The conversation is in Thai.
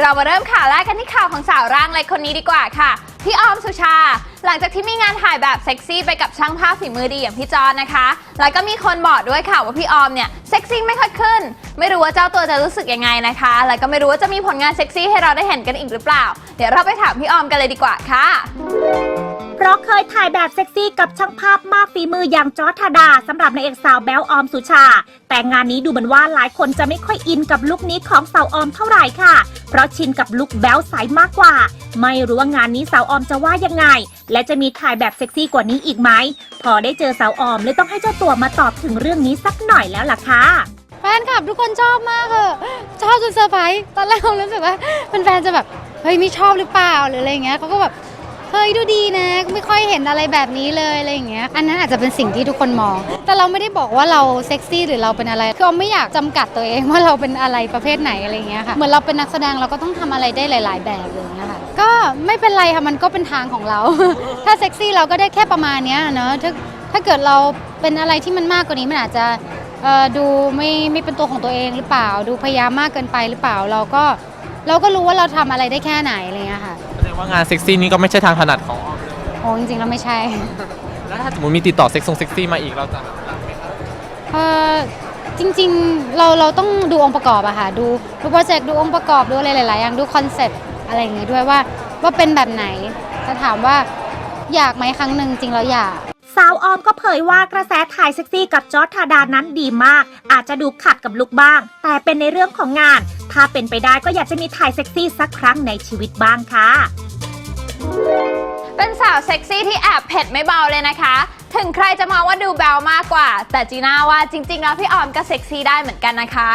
เรามาเริ่มข่าวแรกกันที่ข่าวของสาวร่างเล็กคนนี้ดีกว่าค่ะ พี่ออมสุชา หลังจากที่มีงานถ่ายแบบเซ็กซี่ไปกับช่างภาพฝีมือดีอย่างพี่จอนนะคะ แล้วก็มีคนบอกด้วยค่ะว่าพี่ออมเนี่ยเซ็กซี่ไม่ค่อยขึ้น ไม่รู้ว่าเจ้าตัวจะรู้สึกยังไงนะคะ แล้วก็ไม่รู้ว่าจะมีผลงานเซ็กซี่ให้เราได้เห็นกันอีกหรือเปล่า เดี๋ยวเราไปถามพี่ออมกันเลยดีกว่าค่ะเพราะเคยถ่ายแบบเซ็กซี่กับช่างภาพมากฝีมืออย่างจอร์ธาดาสำหรับนางเอกสาวแบลออมสุชา แต่งานนี้ดูเหมือนว่าหลายคนจะไม่ค่อยอินกับลุคนี้ของสาวออมเท่าไหร่ค่ะ เพราะชินกับลุคแบลใสมากกว่า ไม่รู้ว่างานนี้สาวออมจะว่ายังไง และจะมีถ่ายแบบเซ็กซี่กว่านี้อีกไหม พอได้เจอสาวออมเลยต้องให้เจ้าตัวมาตอบถึงเรื่องนี้สักหน่อยแล้วล่ะค่ะแฟนคลับทุกคนชอบมากเออชอบจนเซอร์ไพรส์ตอนแรกเรารู้สึกว่าแฟนๆจะแบบเฮ้ยไม่ชอบหรือเปล่าหรืออะไรเงี้ยเขาก็แบบ เฮ้ยดูดีนะ ไม่ค่อยเห็นอะไรแบบนี้เลยอะไรอย่างเงี้ยอันนั้นอาจจะเป็นสิ่งที่ทุกคนมอง แต่เราไม่ได้บอกว่าเราเซ็กซี่หรือเราเป็นอะไรคือเราไม่อยากจำกัดตัวเองว่าเราเป็นอะไรประเภทไหนอะไรอย่างเงี้ยค่ะเหมือนเราเป็นนักแสดงเราก็ต้องทำอะไรได้หลาย ๆ แบบเลยนะคะก็ไม่เป็นไรค่ะมันก็เป็นทางของเรา ถ้าเซ็กซี่เราก็ได้แค่ประมาณเนี้ยเนอะถ้าถ้าเกิดเราเป็นอะไรที่มันมากกว่านี้มันอาจจะดูไม่ไม่เป็นตัวของตัวเองหรือเปล่า ดูพยายามมากเกินไปหรือเปล่าเราก็เราก็รู้ว่าเราทำอะไรได้แค่ไหนอะไรเงี้ยค่ะ งว่างานเซ็กซี่นี่ก็ไม่ใช่ทางถนัดของออมเลยโอ้จริงๆแล้วไม่ใช่ แล้วถ้าสมมติมีติดต่อเซ็กซ์ซงเซ็กซี่มาอีกเราจะรับไหมครับเออจริงๆเราเราต้องดูองค์ประกอบอะค่ะดูดูโปรเจกต์ดูองค์ประกอบดูอะไรหลายๆอย่างดูคอนเซ็ปต์อะไรอย่างงี้ด้วยว่าว่าเป็นแบบไหนจะถามว่าอยากไหมครั้งหนึ่งจริงแล้วอยาก สาวออมก็เผยว่ากระแสถ่ายเซ็กซี่กับจอร์จธาดานั้นดีมาก อาจจะดูขัดกับลุคบ้าง แต่เป็นในเรื่องของงาน ถ้าเป็นไปได้ก็อยากจะมีถ่ายเซ็กซี่สักครั้งในชีวิตบ้างค่ะ เป็นสาวเซ็กซี่ที่แอบเผ็ดไม่เบาเลยนะคะ ถึงใครจะมองว่าดูแบลมากกว่า แต่จีน่าว่าจริง ๆ แล้วพี่ออมก็เซ็กซี่ได้เหมือนกันนะคะ